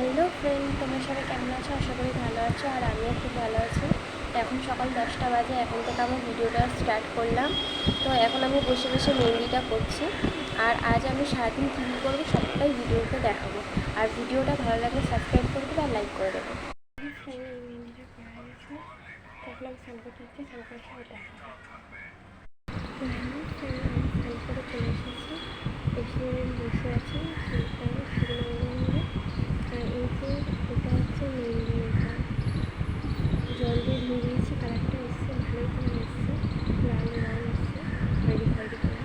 Hello friend তোমরা সবাই কেমন আছো? আশা করি ভালো আছো আর আমিও খুব ভালো আছি। এখন সকাল দশটা বাজে, এখন থেকে আমি ভিডিওটা স্টার্ট করলাম। তো এখন আমি বসে বসে মেহেন্দিটা করছি আর আজ আমি সারাদিন কী করব সবটাই ভিডিওতে দেখাবো। আর ভিডিওটা ভালো লাগলে সাবস্ক্রাইব করে দেবো আর লাইক করে দেবে। দেখলাম স্নান করতে হচ্ছে স্নান করে সবাই দেখাবো তো হ্যালো friend, আমি স্নান করে চলে এসেছি এসে বসে আছি চুলটা শুকনো মেহেন্দি আর এই যে এটা হচ্ছে মেহেন্দি এটা ধুয়ে কালারটা এসছে ভালোই কালার এসছে লাল লাল এসছে খয়েরি খয়েরি কালার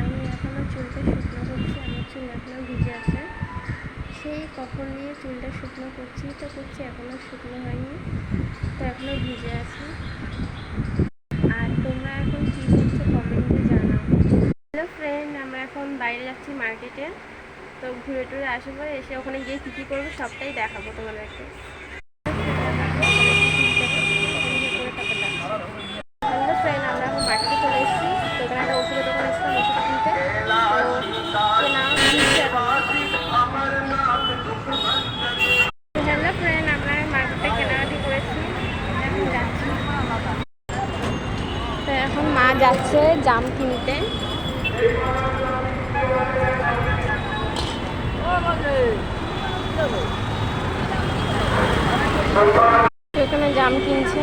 আমি এখনও চুলটা শুকনো করছি আমার চুল এখনও ভিজে আছে সেই কখন নিয়ে চুলটা শুকনো করছি তো করছি এখনও শুকনো হয়নি তো এখনও ভিজে আছে আর তোমরা এখন কী করছ কমেন্টে জানাও হ্যালো ফ্রেন্ড আমরা এখন বাইরে যাচ্ছি মার্কেটে তো ঘুরে টুরে আসার পরে এসে ওখানে গিয়ে কী কী করব সবটাই দেখাবো তোমাদেরকে। এখন মা যাচ্ছে জাম কিনতে। এখানে জাম কিনছে।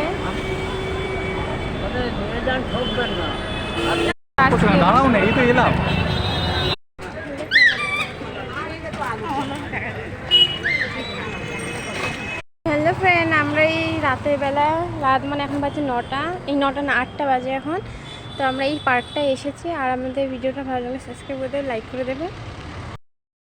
দাঁড়াও না এই তো এলাম হ্যালো ফ্রেন্ড আমরা এই রাতের বেলা, রাত মানে এখন বাজে নটা। এই নটা না, আটটা বাজে এখন। তো আমরা এই পার্কটায় এসেছি। আর আমাদের ভিডিওটা ভালো লাগলে সাবস্ক্রাইব করে দেবে লাইক করে দেবে।